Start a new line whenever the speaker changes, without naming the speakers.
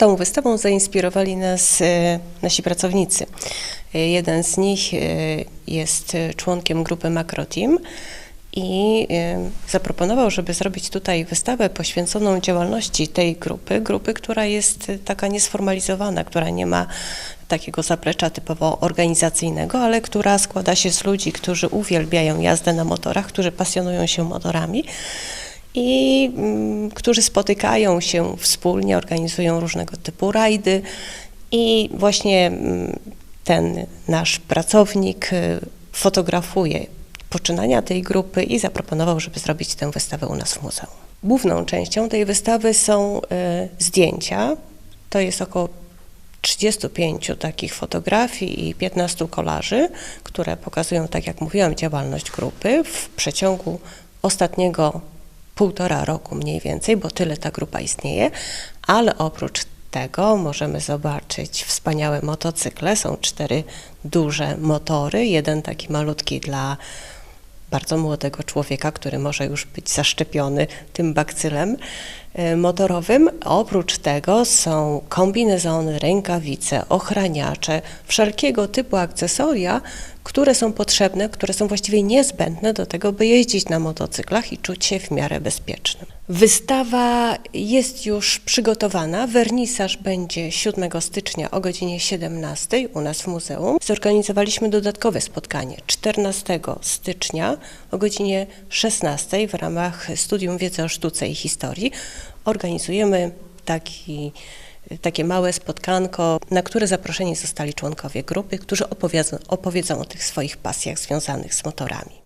Tą wystawą zainspirowali nas e, nasi pracownicy. E, Jeden z nich e, jest członkiem grupy Macro Team i zaproponował, żeby zrobić tutaj wystawę poświęconą działalności tej grupy, grupy, która jest taka niesformalizowana, która nie ma takiego zaplecza typowo organizacyjnego, ale która składa się z ludzi, którzy uwielbiają jazdę na motorach, którzy pasjonują się motorami i mm, którzy spotykają się wspólnie, organizują różnego typu rajdy i właśnie mm, ten nasz pracownik y, fotografuje poczynania tej grupy i zaproponował, żeby zrobić tę wystawę u nas w muzeum. Główną częścią tej wystawy są y, zdjęcia. To jest około 35 takich fotografii i 15 kolaży, które pokazują, tak jak mówiłam, działalność grupy w przeciągu ostatniego półtora roku mniej więcej, bo tyle ta grupa istnieje, ale oprócz tego możemy zobaczyć wspaniałe motocykle. Są cztery duże motory, jeden taki malutki dla bardzo młodego człowieka, który może już być zaszczepiony tym bakcylem motorowym. Oprócz tego są kombinezony, rękawice, ochraniacze, wszelkiego typu akcesoria, które są potrzebne, które są właściwie niezbędne do tego, by jeździć na motocyklach i czuć się w miarę bezpiecznym. Wystawa jest już przygotowana. Wernisaż będzie 7 stycznia o godzinie 17 u nas w muzeum. Zorganizowaliśmy dodatkowe spotkanie 14 stycznia o godzinie 16 w ramach Studium Wiedzy o Sztuce i Historii. Organizujemy taki takie małe spotkanko, na które zaproszeni zostali członkowie grupy, którzy opowiedzą, opowiedzą o tych swoich pasjach związanych z motorami.